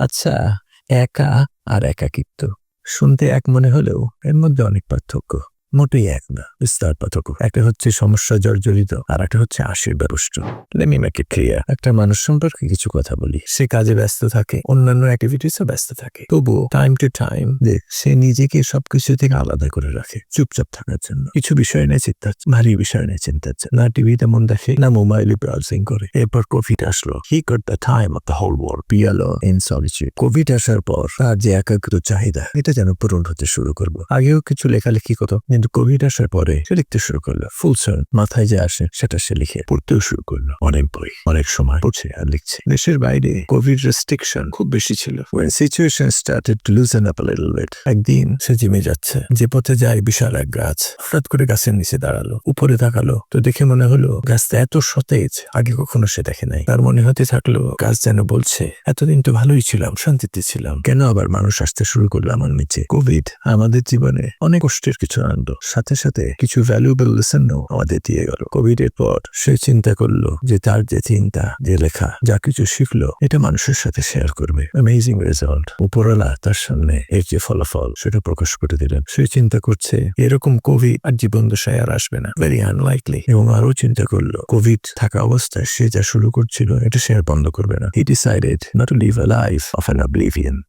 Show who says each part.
Speaker 1: আচ্ছা একা আর একাকিত্ব। শুনতে এক মনে হলেও এর মধ্যে অনেক পার্থক্য। মোটেই এক না, বিস্তার পার্থক্য একটা হচ্ছে সমস্যা জর্জরিত, আর একটা হচ্ছে আশীর্বাদ পুষ্ট। লেমি মেকে ক্লিয়ার একটা মানুষ সম্পর্কে কিছু কথা বলি। সে কাজে ব্যস্ত থাকে, অন্যান্য অ্যাক্টিভিটিসও ব্যস্ত থাকে। তবুও টাইম টু টাইম সে নিজেকে সবকিছু থেকে আলাদা করে রাখে, চুপচাপ থাকার জন্য। কিছু বিষয় নিয়ে চিন্তা ভারী বিষয় নিয়ে চিন্তা না টিভিতে মন দেখে, না মোবাইলে ব্রাউজিং করে। এরপর কোভিড আসলো। He got the time of the whole world পিয়ালো in solitude Covid আসার পর, তার যে একাগ্র চাহিদা, এটা যেন পূরণ হতে শুরু করব। আগেও কিছু লেখালেখি করতো কিন্তু কোভিড আসার পরে সে লিখতে শুরু করল। ফুল সার মাথায় যে আসে, সেটা সে লিখে পড়তেও শুরু করল। অনেক বই, অনেক সময় পড়ছে আর লিখছে। দেশের বাইরে কোভিড রেস্ট্রিকশন খুব বেশি ছিল। Situation started to loosen up a little bit, একদিন সে জিমে যাচ্ছে। যে পথে যায় বিশাল এক গাছ। হঠাৎ করে গাছের নিচে দাঁড়াল, উপরে তাকালো। তো দেখে মনে হলো গাছটা এত সতেজ, আগে কখনো সে দেখে নাই। তার মনে হতে থাকল, গাছ যেন বলছে, এতদিন তো ভালোই ছিলাম, শান্তিতে ছিলাম। কেন আবার মানুষ আসতে শুরু করল আমার নিচে? কোভিড আমাদের জীবনে অনেক কষ্টের কিছু আনলো সাথে সাথে কিছু ভ্যালুয়েবল লেসনও আমাদের দিয়ে গেল। কোভিড এর পর সে চিন্তা করল যে তার যে চিন্তা, যে লেখা, যা কিছু শিখলো, এটা মানুষের সাথে শেয়ার করবে। অ্যামেজিং রেজাল্ট উপরওয়ালা তার সামনে এর যে ফলাফল, সেটা প্রকাশ করে দিলেন। সে চিন্তা করছে, এরকম কোভিড আর জীবন দশায় আর আসবে না। ভেরি আনলাইকলি এবং আরও চিন্তা করল কোভিড থাকা অবস্থায় সে যা শুরু করছিল, এটা আর বন্ধ করবে না। He decided not to live a life of an oblivion